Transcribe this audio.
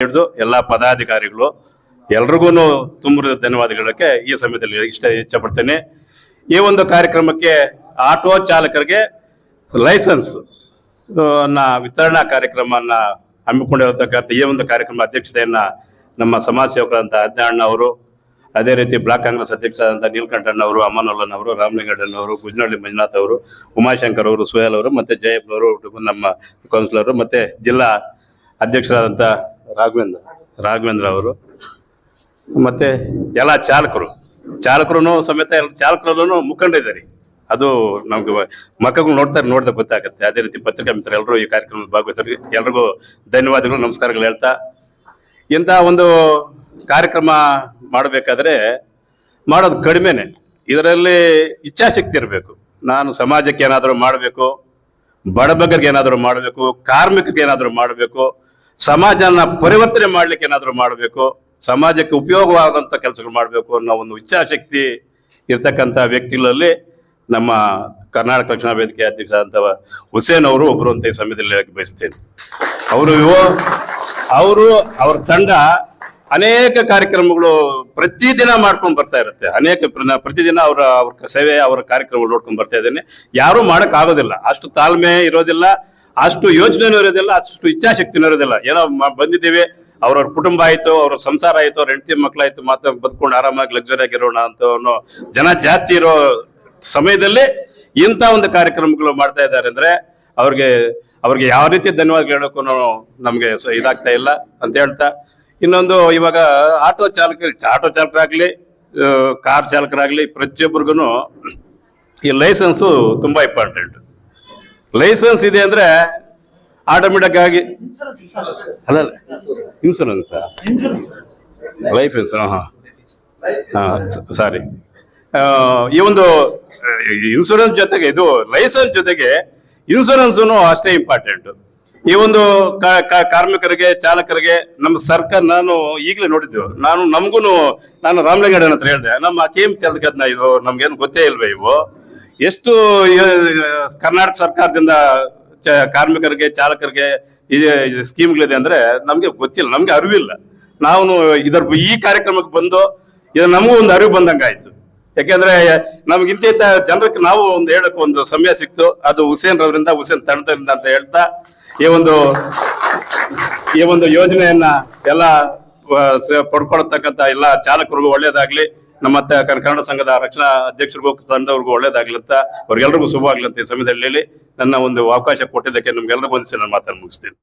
ಹಿಡಿದು ಎಲ್ಲ ಪದಾಧಿಕಾರಿಗಳು ಎಲ್ರಿಗೂ ತುಂಬ ಧನ್ಯವಾದಗಳಕ್ಕೆ ಈ ಸಮಯದಲ್ಲಿ ಇಷ್ಟ ಇಚ್ಛಪಡ್ತೇನೆ. ಈ ಒಂದು ಕಾರ್ಯಕ್ರಮಕ್ಕೆ ಆಟೋ ಚಾಲಕರಿಗೆ ಲೈಸೆನ್ಸ್ನ ವಿತರಣಾ ಕಾರ್ಯಕ್ರಮವನ್ನ ಹಮ್ಮಿಕೊಂಡಿರತಕ್ಕಂಥ ಈ ಒಂದು ಕಾರ್ಯಕ್ರಮ ಅಧ್ಯಕ್ಷತೆಯನ್ನ ನಮ್ಮ ಸಮಾಜ ಸೇವಕರಾದಂಥ ಅಜ್ಞಾಣ್ಣ ಅವರು, ಅದೇ ರೀತಿ ಬ್ಲಾಕ್ ಕಾಂಗ್ರೆಸ್ ಅಧ್ಯಕ್ಷರಾದಂಥ ನೀಲಕಂಠಣ್ಣ ಅವರು ಅಮ್ಮನಲ್ಲನ್ ಅವರು ರಾಮಲಿಂಗಣ್ಣನ್ ಅವರು ಗುಜ್ನಳ್ಳಿ ಮಂಜುನಾಥ್ ಅವರು, ಉಮಾಶಂಕರ್ ಅವರು, ಸುಹೇಲ್ ಅವರು, ಮತ್ತೆ ಜಯಪ್ಪನವರು ನಮ್ಮ ಕೌನ್ಸಿಲರ್ ಮತ್ತೆ ಜಿಲ್ಲಾ ಅಧ್ಯಕ್ಷರಾದಂಥ ರಾಘವೇಂದ್ರ. ರಾಘವೇಂದ್ರ ಅವರು. ಮತ್ತೆ ಎಲ್ಲ ಚಾಲಕರು. ಚಾಲಕರು ಸಮೇತ ಚಾಲಕರಲ್ಲೂ ಮುಖಂಡಿದ್ದಾರೆ ಅದು ನಮ್ಗೆ ಮಕ್ಕಳು ನೋಡ್ತಾರೆ ನೋಡಿದ್ರೆ ಗೊತ್ತಾಗುತ್ತೆ. ಅದೇ ರೀತಿ ಪತ್ರಿಕಾ ಮಿತ್ರ ಎಲ್ಲರೂ ಈ ಕಾರ್ಯಕ್ರಮ ಭಾಗವಹಿಸಿ ಎಲ್ರಿಗೂ ಧನ್ಯವಾದಗಳು, ನಮಸ್ಕಾರಗಳು ಹೇಳ್ತಾ. ಇಂಥ ಒಂದು ಕಾರ್ಯಕ್ರಮ ಮಾಡಬೇಕಾದ್ರೆ ಮಾಡೋದು ಕಡಿಮೆನೆ. ಇದರಲ್ಲಿ ಇಚ್ಛಾಶಕ್ತಿ ಇರಬೇಕು. ನಾನು ಸಮಾಜಕ್ಕೆ ಏನಾದರೂ ಮಾಡಬೇಕು ಬಡಬಗರಿಗೆ ಏನಾದರೂ ಮಾಡಬೇಕು, ಕಾರ್ಮಿಕರಿಗೆ ಏನಾದರೂ ಮಾಡಬೇಕು ಸಮಾಜನ ಪರಿವರ್ತನೆ ಮಾಡ್ಲಿಕ್ಕೆ ಏನಾದರೂ ಮಾಡಬೇಕು, ಸಮಾಜಕ್ಕೆ ಉಪಯೋಗವಾದಂಥ ಕೆಲಸಗಳು ಮಾಡಬೇಕು ಅನ್ನೋ ಒಂದು ಇಚ್ಛಾಶಕ್ತಿ ಇರ್ತಕ್ಕಂಥ ವ್ಯಕ್ತಿಗಳಲ್ಲಿ ನಮ್ಮ ಕರ್ನಾಟಕ ರಕ್ಷಣಾ ವೇದಿಕೆ ಅಧ್ಯಕ್ಷ ಅಂತ ಹುಸೇನ್ ಅವರು ಒಬ್ಬರು ಅಂತ ಈ ಸಮಯದಲ್ಲಿ ಹೇಳಕ್ಕೆ ಬಯಸ್ತೇನೆ. ಅವರು ಅವರು ಅವ್ರ ತಂಡ ಅನೇಕ ಕಾರ್ಯಕ್ರಮಗಳು ಪ್ರತಿದಿನ ಮಾಡ್ಕೊಂಡು ಬರ್ತಾ ಇರುತ್ತೆ. ಅನೇಕ ಪ್ರ- ಪ್ರತಿದಿನ ಅವರ, ಅವ್ರ ಸೇವೆ, ಅವರ ಕಾರ್ಯಕ್ರಮಗಳು ನೋಡ್ಕೊಂಡು ಬರ್ತಾ ಇದ್ದೇನೆ. ಯಾರು ಮಾಡೋಕ್ಕಾಗೋದಿಲ್ಲ. ಅಷ್ಟು ತಾಳ್ಮೆ ಇರೋದಿಲ್ಲ. ಅಷ್ಟು ಯೋಚನೆ ಇರೋದಿಲ್ಲ, ಅಷ್ಟು ಇಚ್ಛಾಶಕ್ತಿನೂ ಇರೋದಿಲ್ಲ. ಏನೋ ಬಂದಿದ್ದೀವಿ, ಅವ್ರವ್ರ ಕುಟುಂಬ ಆಯ್ತು ಅವ್ರ ಸಂಸಾರ ಆಯ್ತು, ಅವ್ರ ಹೆಂಡತಿ ಮಕ್ಕಳಾಯ್ತು ಮಾತ್ರ ಬದುಕೊಂಡು ಆರಾಮಾಗಿ ಲಕ್ಸುರಿ ಆಗಿರೋಣ ಅಂತ ಅನ್ನೋ ಜನ ಜಾಸ್ತಿ ಇರೋ ಸಮಯದಲ್ಲಿ ಇಂಥ ಒಂದು ಕಾರ್ಯಕ್ರಮಗಳು ಮಾಡ್ತಾ ಇದ್ದಾರೆ ಅಂದ್ರೆ ಅವ್ರಿಗೆ ಅವ್ರಿಗೆ ಯಾವ ರೀತಿ ಧನ್ಯವಾದ ಹೇಳೋಕ್ಕೂ ನಮ್ಗೆ ಇದಾಗ್ತಾ ಇಲ್ಲ ಅಂತ ಹೇಳ್ತಾ. ಇನ್ನೊಂದು ಇವಾಗ ಆಟೋ ಚಾಲಕರು, ಆಟೋ ಚಾಲಕರಾಗ್ಲಿ ಕಾರ್ ಚಾಲಕರಾಗ್ಲಿ ಪ್ರತಿಯೊಬ್ಬರಿಗೂ ಈ ಲೈಸೆನ್ಸು ತುಂಬಾ ಇಂಪಾರ್ಟೆಂಟ್ ಲೈಸೆನ್ಸ್ ಇದೆ ಅಂದ್ರೆ ಆಟೋಮೆಟಿಕ್ ಆಗಿ ಅಲ್ಲ ಇನ್ಸೂರೆನ್ಸ್ ಲೈಫ್ ಇನ್ಸೂರೆನ್ಸ್ ಹಾ ಹಾ ಸಾರಿ ಈ ಒಂದು ಇನ್ಸೂರೆನ್ಸ್ ಜೊತೆಗೆ, ಇದು ಲೈಸೆನ್ಸ್ ಜೊತೆಗೆ ಇನ್ಸೂರೆನ್ಸ್ ಅಷ್ಟೇ ಇಂಪಾರ್ಟೆಂಟ್ ಈ ಒಂದು ಕಾರ್ಮಿಕರಿಗೆ, ಚಾಲಕರಿಗೆ, ನಮ್ಮ ಸರ್ಕಾರ, ನಾನು ಈಗಲೇ ನೋಡಿದ್ದೆವು ನಾನು ನಮಗೂ ನಾನು ರಾಮಲಿಂಗಡನ ಹತ್ರ ಹೇಳಿದೆ, ನಮ್ಮ ಕೆ ಎಂ ತೆಲಕದ್ನ ಇದು ನಮ್ಗೇನು ಗೊತ್ತೇ ಇಲ್ವೇ ಇವು? ಎಷ್ಟು ಕರ್ನಾಟಕ ಸರ್ಕಾರದಿಂದ ಕಾರ್ಮಿಕರಿಗೆ, ಚಾಲಕರಿಗೆ ಸ್ಕೀಮ್ಗಳಿದೆ ಅಂದ್ರೆ ನಮ್ಗೆ ಗೊತ್ತಿಲ್ಲ, ನಮ್ಗೆ ಅರಿವಿಲ್ಲ. ನಾವು ಇದರ ಈ ಕಾರ್ಯಕ್ರಮಕ್ಕೆ ಬಂದು ಇದು ನಮಗೂ ಒಂದು ಅರಿವು ಬಂದಂಗಾಯ್ತು ಯಾಕೆಂದ್ರೆ ನಮ್ಗೆ ಇಂತ ಜನರಿಗೆ ನಾವು ಒಂದು ಹೇಳಕ್ ಒಂದು ಸಮಯ ಸಿಕ್ತು. ಅದು ಹುಸೇನ್ ರವರಿಂದ, ಹುಸೇನ್ ತಂಡದಿಂದ ಅಂತ ಹೇಳ್ತಾ ಈ ಒಂದು ಈ ಒಂದು ಯೋಜನೆಯನ್ನ ಎಲ್ಲ ಪಡ್ಕೊಳ್ತಕ್ಕಂತ ಎಲ್ಲ ಚಾಲಕರಿಗೂ ಒಳ್ಳೇದಾಗ್ಲಿ. ನಮ್ಮ ಕನ್ನಡ ಸಂಘದ ರಕ್ಷಣಾ ಅಧ್ಯಕ್ಷರಿಗೂ ತಂಡವ್ರಿಗೂ ಒಳ್ಳೇದಾಗ್ಲಿ ಅಂತ ಅವ್ರಿಗೆಲ್ರಿಗೂ ಶುಭ ಅಂತ ಈ ಸಮಯದಲ್ಲಿ. ನನ್ನ ಒಂದು ಅವಕಾಶ ಕೊಟ್ಟಿದ್ದಕ್ಕೆ ನಿಮ್ಗೆಲ್ಲರಿಗೂ ಒಂದಿಸಿ ನಾನು ಮಾತನ್ನು ಮುಗಿಸ್ತೀನಿ.